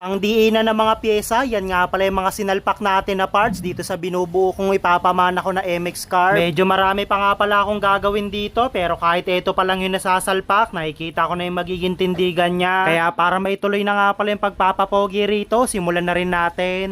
Ang diinan ng mga pyesa, yan nga pala yung mga sinalpak natin na parts dito sa binubuo kong ipapamana ko na MX car. Medyo marami pa nga pala akong gagawin dito pero kahit ito pa lang yung nasasalpak, nakikita ko na yung magiging tindigan niya. Kaya para maituloy na nga pala yung pagpapapogi rito, simulan na rin natin.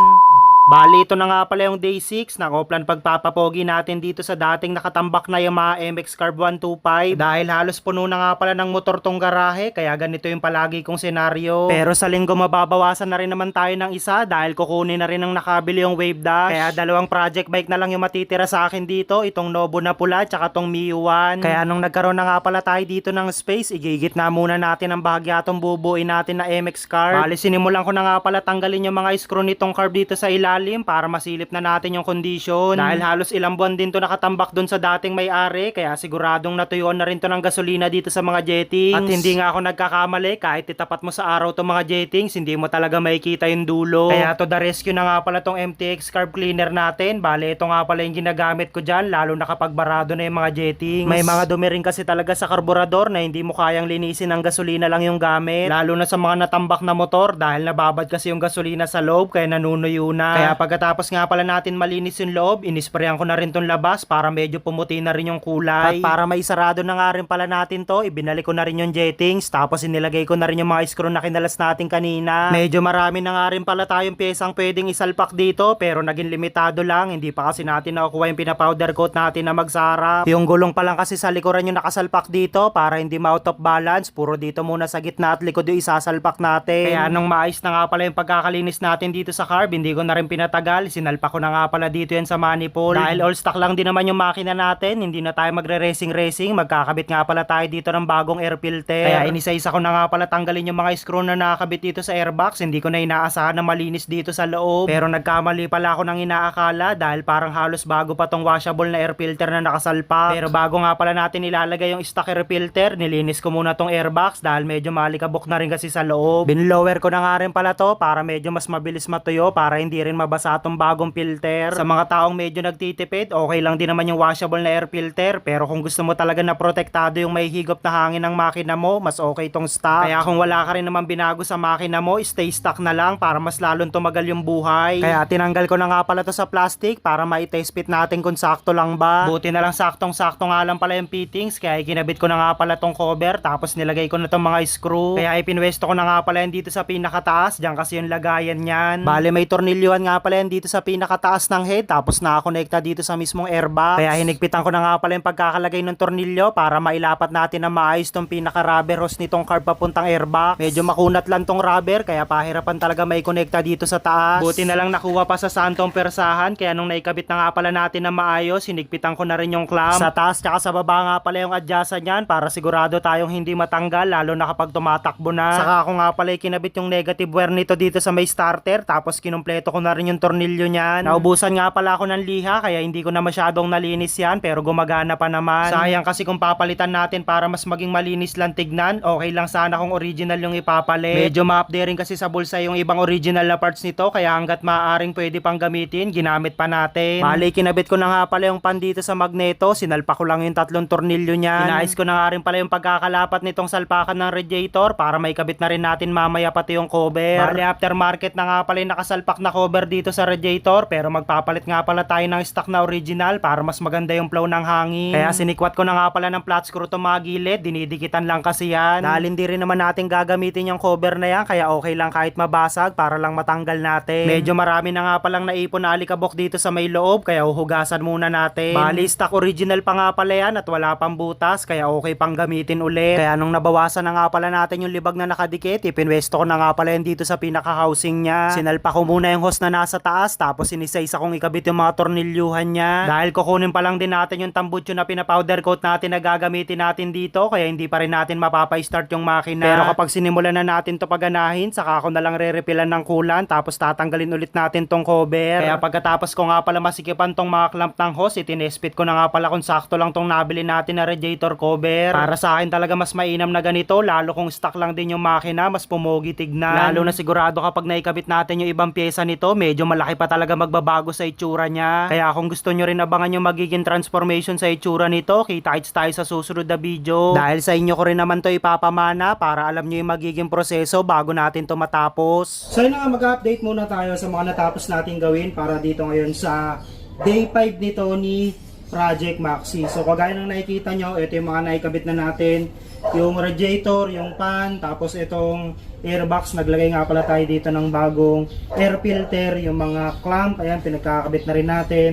Bali, ito na nga pala yung day 6 na koplan pagpapapogi natin dito sa dating nakatambak na mga MX Carb 125 dahil halos puno na nga pala ng motor tong garahe kaya ganito yung palagi kong senaryo. Pero sa linggo mababawasan na rin naman tayo ng isa dahil kukunin na rin ng nakabili yung Wave Dash. Kaya dalawang project bike na lang yung matitira sa akin dito, itong Nobo na pula tsaka tong Miu 1. Kaya nung nagkaroon na nga pala tayo dito ng space, igigit na muna natin ang bahagyatong bubuin natin na MX Carb. Bali, sinimulan ko na nga pala tanggalin yung mga screw nitong carb dito sa ilalim para masilip na natin yung condition. Dahil halos ilang buwan din to nakatambak dun sa dating may-ari, kaya siguradong natuyuan na rin to ng gasolina dito sa mga jettings. At hindi nga ako nagkakamali, kahit itapat mo sa araw tong mga jettings, hindi mo talaga makikita yung dulo. Kaya to the rescue na nga pala tong MTX carb cleaner natin. Bale, ito nga pala yung ginagamit ko dyan, lalo na kapag barado na yung mga jettings. May mga dumi rin kasi talaga sa karburador na hindi mo kayang linisin ng gasolina lang yung gamit. Lalo na sa mga natambak na motor dahil nababad kasi yung gasolina sa loob kaya nanunuyo na. Kaya pagkatapos nga pala natin malinis yung loob, inisprayan ko na rin tong labas para medyo pumuti na rin yung kulay. At para may sarado na nga rin pala natin to, ibinalik ko na rin yung jettings tapos inilagay ko na rin yung mga screw na kinalas natin kanina. Medyo marami na nga rin pala tayong pyesang pwedeng isalpak dito pero naging limitado lang. Hindi pa kasi natin nakukuha yung pinapowder coat natin na magsarap. Yung gulong pa lang kasi sa likuran yung nakasalpak dito para hindi ma-out of balance. Puro dito muna sa gitna at likod yung isasalpak natin. Kaya nung maayos na nga pala yung pagkakalinis natin dito sa carb, hindi ko na rin pinatagal. Sinalpa ko na nga pala dito yan sa manifold. Dahil all stock lang din naman yung makina natin, hindi na tayo magre-racing-racing. Magkakabit nga pala tayo dito ng bagong air filter. Kaya inisa-isa ko na nga pala tanggalin yung mga screw na nakakabit dito sa airbox. Hindi ko na inaasahan na malinis dito sa loob. Pero nagkamali pala ako ng inaakala dahil parang halos bago pa tong washable na air filter na nakasalpak. Pero bago nga pala natin ilalagay yung stock air filter, nilinis ko muna tong airbox dahil medyo malikabok na rin kasi sa loob. Binlower ko na nga rin pala to para medyo mas mabilis matuyo para hindi rin mabasa tong bagong filter. Sa mga taong medyo nagtitipid, okay lang din naman yung washable na air filter. Pero kung gusto mo talaga na protektado yung may higop na hangin ng makina mo, mas okay tong stock. Kaya kung wala ka rin naman binago sa makina mo, stay stock na lang para mas lalong tumagal yung buhay. Kaya tinanggal ko na nga pala to sa plastic para mai-test fit natin kung sakto lang ba. Buti na lang saktong-sakto nga lang pala yung fittings kaya kinabit ko na nga pala tong cover tapos nilagay ko na tong mga screw. Kaya ipinwesto ko na nga pala yan dito sa pinakataas, diyan kasi yung lagayan niyan. Bale may tornilyuhan nga pala yan dito sa pinakataas ng head tapos nakakonekta dito sa mismong airbox. Kaya hinigpitan ko na nga pala yung pagkakalagay ng tornilyo para mailapat natin na maayos tong pinaka rubber hose nitong carb papuntang airbox. Medyo makunat lang tong rubber kaya pahirapan talaga may konekta dito sa taas. Buti na lang nakuha pa sa santong persahan kaya nung naikabit na nga pala natin na maayos, hinigpitan ko na rin yung clamp. Sa taas tsaka sa baba nga pala yung adjustan niyan para sigurado tayong hindi matanggal lalo na kapag tumatakbo na. Saka ako nga pala kinabit yung negative wear nito dito sa may starter tapos kinumpleto ko na rin yung tornilyo niyan. Naubusan nga pala ako ng liha kaya hindi ko na masyadong nalinis yan pero gumagana pa naman. Sayang kasi kung papalitan natin para mas maging malinis lang tignan, okay lang sana kung original yung ipapalit. Medyo ma-update rin kasi sa bulsa yung ibang original na parts nito kaya hanggat maaaring pwede pang gamitin, ginamit pa natin. Bali, kinabit ko na nga pala yung pan dito sa magneto, sinalpa ko lang yung tatlong tornilyo niyan. Inayos ko na nga rin pala yung pagkakalapat nitong salpakan ng radiator para may kabit na rin natin mamaya pati yung cover. Bali, aftermarket na nga pala yung nakasalpak na cover dito sa radiator pero magpapalit nga pala tayo ng stock na original para mas maganda yung flow ng hangin. Kaya sinikwat ko na nga pala ng flat screw to mga gilid, dinidikitan lang kasi yan. Dahil hindi rin naman natin gagamitin yung cover na yan kaya okay lang kahit mabasag para lang matanggal natin. Medyo marami na nga palang naipon na alikabok dito sa may loob kaya uhugasan muna natin. Bali, stock original pa nga pala yan at wala pang butas kaya okay pang gamitin ulit. Kaya nung nabawasan na nga pala natin yung libag na nakadikit, ipinwesto ko na nga pala yan dito sa pinaka-housing niya. Sinalpa ko muna yung hose na nasa taas tapos sinisa-isa kong ikabit yung mga tornilyuhan niya. Dahil kukunin pa lang din natin yung tambutso na pinapowder coat natin na gagamitin natin dito kaya hindi pa rin natin mapapa-start yung makina. Pero kapag sinimulan na natin to paganahin, saka ako na lang re-refilan ng kulan tapos tatanggalin ulit natin tong cover. Kaya pagkatapos ko nga pala masikipan tong mga clamp ng hose, itinespit ko na nga pala kung sakto lang tong nabili natin na radiator cover. Para sa akin talaga mas mainam na ganito, lalo kung stock lang din yung makina, mas pumogi tignan. Lalo na sigurado kapag naikabit natin yung ibang pyesa nito, medyo malaki pa talaga magbabago sa itsura niya. Kaya kung gusto nyo rin abangan yung magiging transformation sa itsura nito, kita-kits tayo sa susunod na video. Dahil sa inyo ko rin naman to ipapamana para alam nyo yung magiging proseso bago natin to matapos. So yun na mag-update muna tayo sa mga natapos natin gawin para dito ngayon sa day 5 nito ni Project Maxi. So kagaya ng nakikita nyo, ito yung mga naikabit na natin. Yung radiator, yung pan, tapos itong airbox. Naglagay nga pala tayo dito ng bagong air filter, yung mga clamp, ayan, pinagkakabit na rin natin.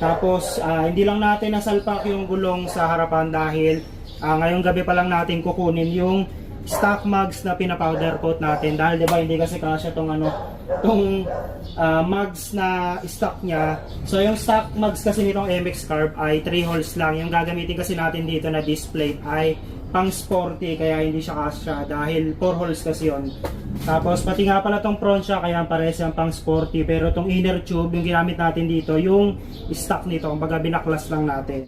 Tapos ah, hindi lang natin nasalpak yung gulong sa harapan dahil ah, ngayong gabi pa lang natin kukunin yung stock mugs na pinapowder coat natin dahil 'di ba hindi kasi kasya tong ano tong ah, mugs na stock niya. So yung stock mugs kasi nitong MX Carb ay 3 holes lang. Yung gagamitin kasi natin dito na display ay pang sporty kaya hindi siya kasya dahil 4 holes kasi yon. Tapos pati nga pala tong front siya kaya pares yung pang sporty pero tong inner tube yung ginamit natin dito yung stock nito kumbaga binaklas lang natin.